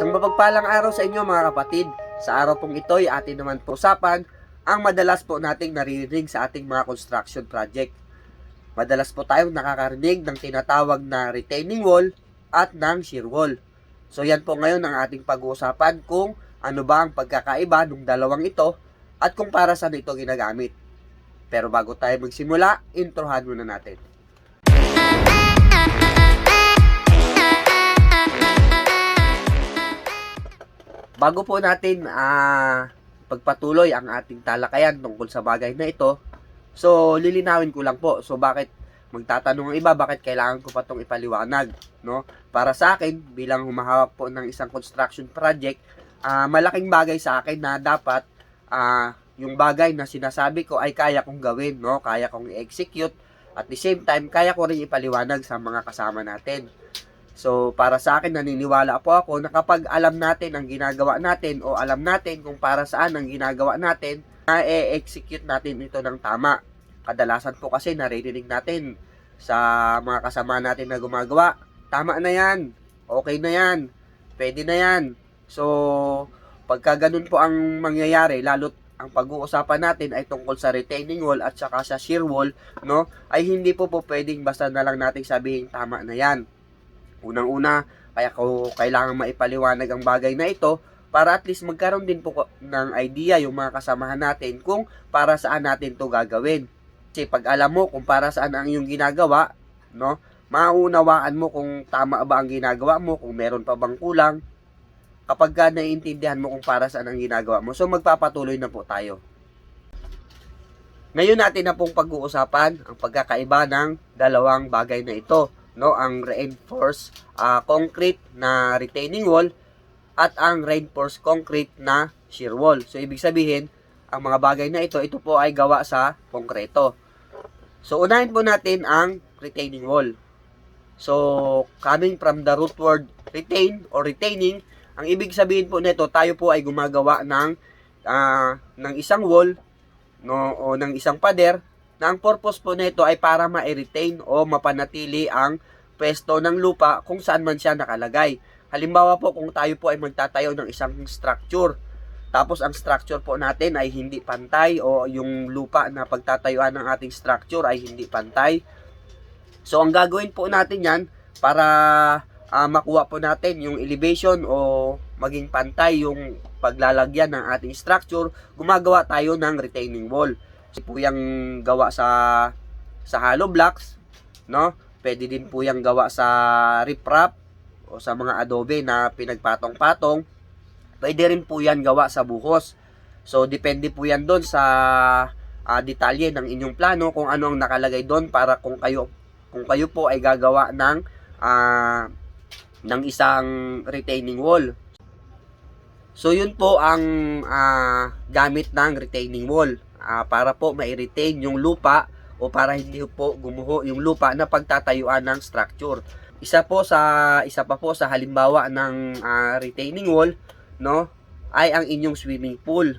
Isang mapagpalang araw sa inyo mga kapatid. Sa araw pong ito ay atin naman po usapan ang madalas po nating naririnig sa ating mga construction project. Madalas po tayong nakakarinig ng tinatawag na retaining wall at ng shear wall. So yan po ngayon ang ating pag-uusapan kung ano ba ang pagkakaiba ng dalawang ito at kung para saan ito ginagamit. Pero bago tayo magsimula, introhan muna natin. Bago po natin ah pagpatuloy ang ating talakayan tungkol sa bagay na ito, so lilinawin ko lang po. So bakit magtatanong ang iba bakit kailangan ko pa itong ipaliwanag, no? Para sa akin bilang humahawak po ng isang construction project, ah malaking bagay sa akin na dapat ah yung bagay na sinasabi ko ay kaya kong gawin, no? Kaya kong i-execute at the same time kaya ko rin ipaliwanag sa mga kasama natin. So, para sa akin, naniniwala po ako na kapag alam natin ang ginagawa natin o alam natin kung para saan ang ginagawa natin, na e-execute natin ito ng tama. Kadalasan po kasi naririnig natin sa mga kasama natin na gumagawa, tama na yan, okay na yan, pwede na yan. So, pagka ganun po ang mangyayari, lalo't ang pag-uusapan natin ay tungkol sa retaining wall at saka sa shear wall, no? Ay hindi po po pwedeng basta na lang nating sabihin tama na yan. Unang-una, kaya ko kailangan maipaliwanag ang bagay na ito para at least magkaroon din po ng idea yung mga kasamahan natin kung para saan natin to gagawin. Kasi pag alam mo kung para saan ang iyong ginagawa, no, maunawaan mo kung tama ba ang ginagawa mo, kung meron pa bang kulang, kapag ka naiintindihan mo kung para saan ang ginagawa mo. So magpapatuloy na po tayo. Ngayon natin na pong pag-uusapan ang pagkakaiba ng dalawang bagay na ito no ang reinforced ah, concrete na retaining wall at ang reinforced concrete na shear wall. So ibig sabihin, ang mga bagay na ito, ito po ay gawa sa konkreto. So unahin po natin ang retaining wall. So coming from the root word retain or retaining, ang ibig sabihin po nito, tayo po ay gumagawa ng ah, ng isang wall no o ng isang pader na ang purpose po nito ay para ma-retain o mapanatili ang pwesto ng lupa kung saan man siya nakalagay. Halimbawa po kung tayo po ay magtatayo ng isang structure, tapos ang structure po natin ay hindi pantay o yung lupa na pagtatayuan ng ating structure ay hindi pantay. So ang gagawin po natin yan para ah, makuha po natin yung elevation o maging pantay yung paglalagyan ng ating structure, gumagawa tayo ng retaining wall. Kasi po yung gawa sa sa hollow blocks, no? Pwede din po yung gawa sa riprap o sa mga adobe na pinagpatong-patong. Pwede rin po yan gawa sa buhos. So, depende po yan doon sa ah, detalye ng inyong plano kung ano ang nakalagay doon para kung kayo kung kayo po ay gagawa ng ah, ng isang retaining wall. So yun po ang ah, gamit ng retaining wall Ah, para po ma-retain yung lupa o para hindi po gumuho yung lupa na pagtatayuan ng structure. Isa po sa isa pa po sa halimbawa ng ah, retaining wall, no, ay ang inyong swimming pool.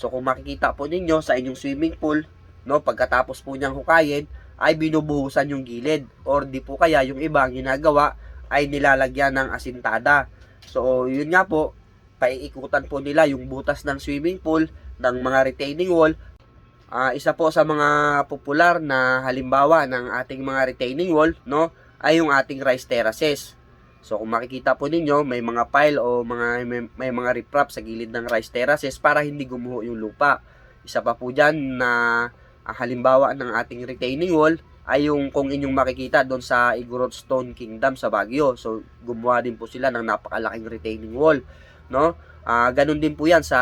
So kung makikita po ninyo sa inyong swimming pool, no, pagkatapos po niyang hukayin, ay binubuhusan yung gilid or di po kaya yung iba ginagawa ay nilalagyan ng asintada. So yun nga po, paiikutan po nila yung butas ng swimming pool ng mga retaining wall Ah, isa po sa mga popular na halimbawa ng ating mga retaining wall, no, ay yung ating rice terraces. So kung makikita po ninyo, may mga pile o mga may, may mga riprap sa gilid ng rice terraces para hindi gumuho yung lupa. Isa pa po diyan na ah, halimbawa ng ating retaining wall ay yung kung inyong makikita doon sa Igorot Stone Kingdom sa Baguio. So gumawa din po sila ng napakalaking retaining wall, no? Ah, ganun din po 'yan sa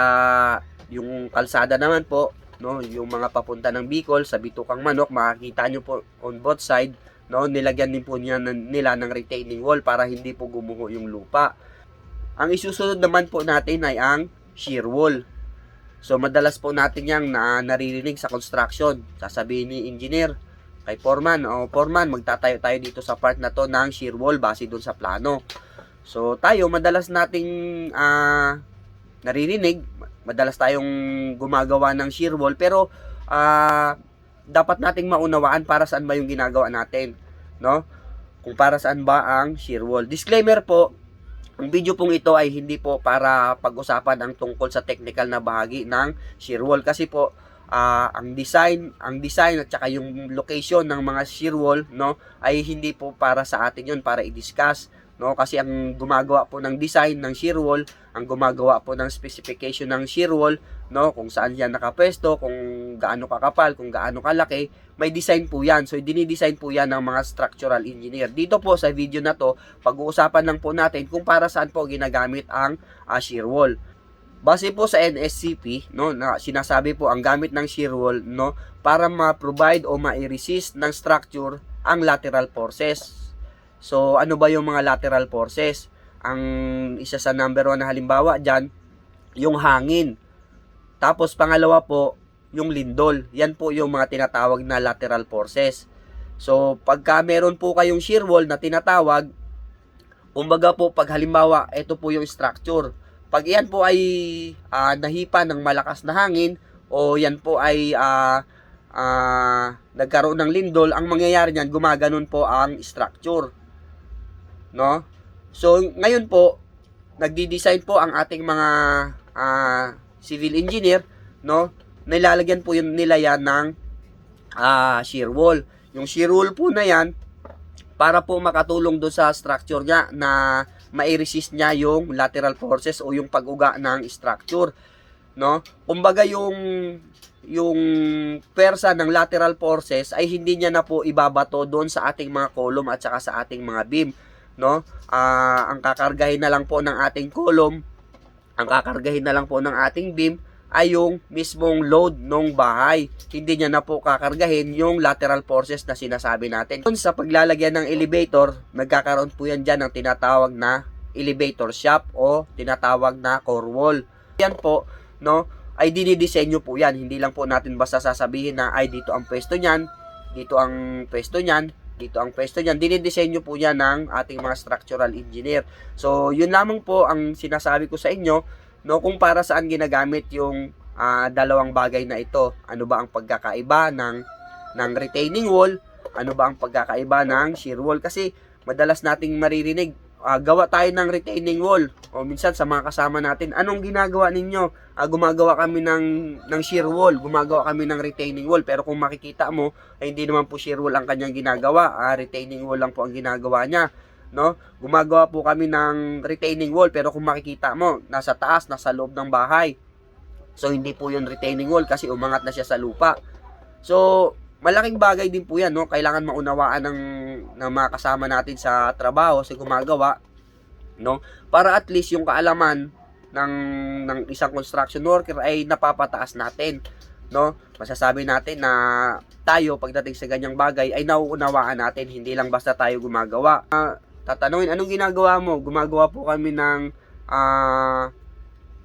yung kalsada naman po no yung mga papunta ng Bicol sa Bitukang Manok makikita nyo po on both side no nilagyan din po niya nila ng retaining wall para hindi po gumuho yung lupa. Ang isusunod naman po natin ay ang shear wall so madalas po natin yang na naririnig sa construction. Sasabihin ni engineer kay foreman o foreman magtatayo tayo dito sa part na to ng shear wall base doon sa plano. So tayo madalas nating ah naririnig madalas tayong gumagawa ng shear wall pero ah dapat nating maunawaan para saan ba yung ginagawa natin no? Kung para saan ba ang shear wall. Disclaimer po Ang video pong ito ay hindi po para pag-usapan ang tungkol sa technical na bahagi ng shear wall. Kasi po ah, ang design, ang design at saka yung location ng mga shear wall no ay hindi po para sa atin 'yun para i-discuss no kasi ang gumagawa po ng design ng shear wall, ang gumagawa po ng specification ng shear wall no kung saan yan nakapwesto, kung gaano kakapal, kung gaano kalaki, may design po yan. So dinidesign po yan ng mga structural engineer. Dito po sa video na to, pag-uusapan lang po natin kung para saan po ginagamit ang ah, shear wall. Base po sa NSCP, no, na sinasabi po ang gamit ng shear wall, no, para ma-provide o ma-resist ng structure ang lateral forces. So, ano ba yung mga lateral forces? Ang isa sa number one na halimbawa dyan, yung hangin. Tapos, pangalawa po, yung lindol. Yan po yung mga tinatawag na lateral forces. So, pagka meron po kayong shear wall na tinatawag, kumbaga po, pag halimbawa, ito po yung structure. Pag yan po ay ah, nahipa ng malakas na hangin o yan po ay ah, ah, nagkaroon ng lindol, ang mangyayari niyan, gumaganon po ang structure. No? So, ngayon po, nagdi-design po ang ating mga ah, civil engineer, no? Nilalagyan po yun nila yan ng ah, shear wall. Yung shear wall po na yan, para po makatulong doon sa structure niya na mai-resist niya yung lateral forces o yung pag-uga ng structure no kumbaga yung yung persa ng lateral forces ay hindi niya na po ibabato doon sa ating mga column at saka sa ating mga beam no Ah, ang kakargahin na lang po ng ating column ang kakargahin na lang po ng ating beam ay yung mismong load ng bahay. Hindi niya na po kakargahin yung lateral forces na sinasabi natin. Sa paglalagyan ng elevator, nagkakaroon po yan dyan ng tinatawag na elevator shaft o tinatawag na core wall. Yan po, no, ay dinidisenyo po yan. Hindi lang po natin basta sasabihin na ay dito ang pwesto niyan, dito ang pwesto niyan, dito ang pwesto niyan. Dinidisenyo po yan ng ating mga structural engineer. So, yun lamang po ang sinasabi ko sa inyo no kung para saan ginagamit yung ah, dalawang bagay na ito ano ba ang pagkakaiba ng ng retaining wall ano ba ang pagkakaiba ng shear wall kasi madalas nating maririnig ah, gawa tayo ng retaining wall o minsan sa mga kasama natin anong ginagawa ninyo Ah, gumagawa kami ng ng shear wall gumagawa kami ng retaining wall pero kung makikita mo ay hindi naman po shear wall ang kanyang ginagawa ah, retaining wall lang po ang ginagawa niya no? Gumagawa po kami ng retaining wall pero kung makikita mo, nasa taas, nasa loob ng bahay. So hindi po 'yung retaining wall kasi umangat na siya sa lupa. So malaking bagay din po 'yan, no? Kailangan maunawaan ng ng mga kasama natin sa trabaho sa gumagawa, no? Para at least 'yung kaalaman ng ng isang construction worker ay napapataas natin no masasabi natin na tayo pagdating sa ganyang bagay ay nauunawaan natin hindi lang basta tayo gumagawa Ah, tatanungin, anong ginagawa mo? Gumagawa po kami ng ah,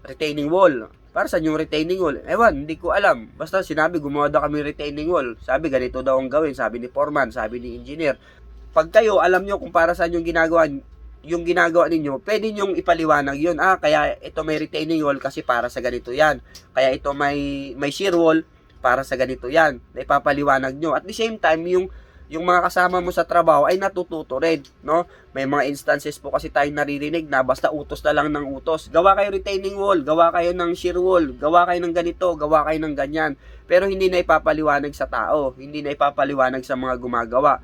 retaining wall. Para sa yung retaining wall? Ewan, hindi ko alam. Basta sinabi, gumawa daw kami retaining wall. Sabi, ganito daw ang gawin. Sabi ni foreman, sabi ni engineer. Pag kayo, alam nyo kung para saan yung ginagawa, yung ginagawa ninyo, pwede nyong ipaliwanag yun. Ah, kaya ito may retaining wall kasi para sa ganito yan. Kaya ito may, may shear wall para sa ganito yan. Ipapaliwanag nyo. At the same time, yung yung mga kasama mo sa trabaho ay natututo rin, no? May mga instances po kasi tayong naririnig na basta utos na lang ng utos. Gawa kayo retaining wall, gawa kayo ng shear wall, gawa kayo ng ganito, gawa kayo ng ganyan. Pero hindi na ipapaliwanag sa tao, hindi na ipapaliwanag sa mga gumagawa.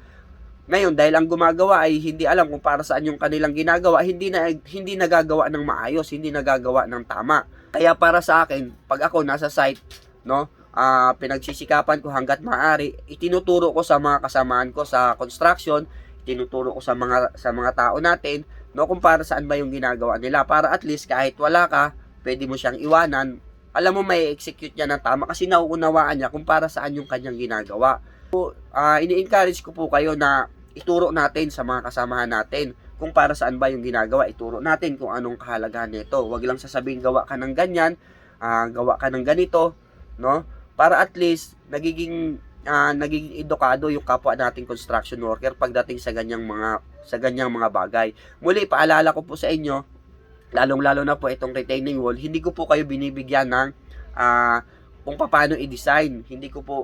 Ngayon, dahil ang gumagawa ay hindi alam kung para saan yung kanilang ginagawa, hindi na hindi nagagawa ng maayos, hindi nagagawa ng tama. Kaya para sa akin, pag ako nasa site, no, ah pinagsisikapan ko hanggat maaari, itinuturo ko sa mga kasamaan ko sa construction, itinuturo ko sa mga sa mga tao natin, no, kung para saan ba yung ginagawa nila para at least kahit wala ka, pwede mo siyang iwanan. Alam mo may execute niya ng tama kasi nauunawaan niya kung para saan yung kanyang ginagawa. So, ah, ini-encourage ko po kayo na ituro natin sa mga kasamahan natin kung para saan ba yung ginagawa. Ituro natin kung anong kahalagahan nito. Huwag lang sasabihin gawa ka ng ganyan, ah, gawa ka ng ganito, no? Para at least nagiging ah, nagiging edukado yung kapwa nating construction worker pagdating sa ganyang mga sa ganyang mga bagay. Muli paalala ko po sa inyo, lalong-lalo na po itong retaining wall, hindi ko po kayo binibigyan ng ah, kung paano i-design. Hindi ko po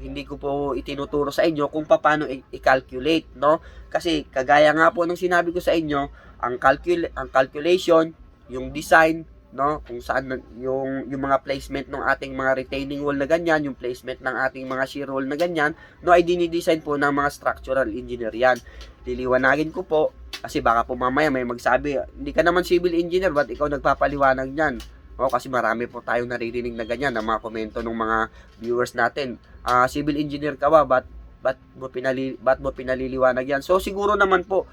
hindi ko po itinuturo sa inyo kung paano i-calculate, no? Kasi kagaya nga po ng sinabi ko sa inyo, ang calcul ang calculation, yung design, no? Kung saan yung yung mga placement ng ating mga retaining wall na ganyan, yung placement ng ating mga shear wall na ganyan, no ay dinidesign po ng mga structural engineer yan. Liliwanagin ko po kasi baka po mamaya may magsabi, hindi ka naman civil engineer, ba't ikaw nagpapaliwanag niyan? O kasi marami po tayong naririnig na ganyan na mga komento ng mga viewers natin. Ah, civil engineer ka ba? Ba't, ba't, mo pinali, ba't mo pinaliliwanag yan? So siguro naman po,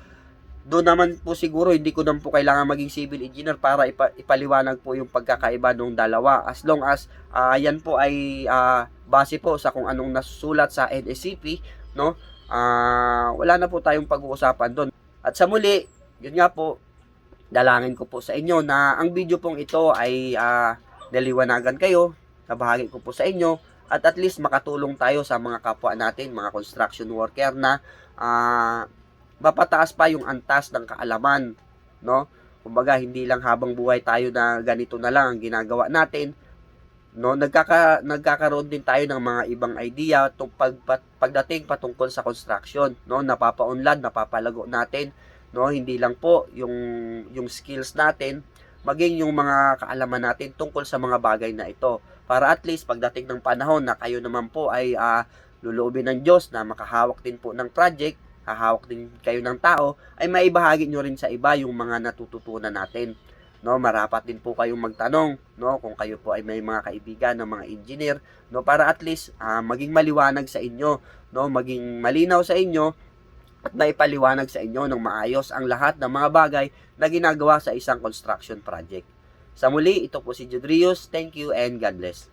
doon naman po siguro hindi ko naman po kailangan maging civil engineer para ipa, ipaliwanag po yung pagkakaiba ng dalawa. As long as ah, yan po ay ah, base po sa kung anong nasusulat sa NSCP, no? Ah, wala na po tayong pag-uusapan doon. At sa muli, yun nga po, dalangin ko po sa inyo na ang video pong ito ay ah, naliwanagan kayo, nabahagi ko po sa inyo, at at least makatulong tayo sa mga kapwa natin, mga construction worker na ah, mapataas pa yung antas ng kaalaman, no? Kumbaga, hindi lang habang buhay tayo na ganito na lang ang ginagawa natin, no? Nagkaka, nagkakaroon din tayo ng mga ibang idea tung pag, pat- pagdating patungkol sa construction, no? Napapaunlad, napapalago natin, no? Hindi lang po yung yung skills natin, maging yung mga kaalaman natin tungkol sa mga bagay na ito. Para at least pagdating ng panahon na kayo naman po ay ah, luluobin ng Diyos na makahawak din po ng project, hahawak din kayo ng tao, ay maibahagi nyo rin sa iba yung mga natututunan natin. No, marapat din po kayong magtanong, no, kung kayo po ay may mga kaibigan ng mga engineer, no, para at least ah, maging maliwanag sa inyo, no, maging malinaw sa inyo at maipaliwanag sa inyo ng maayos ang lahat ng mga bagay na ginagawa sa isang construction project. Sa muli, ito po si Judrius. Thank you and God bless.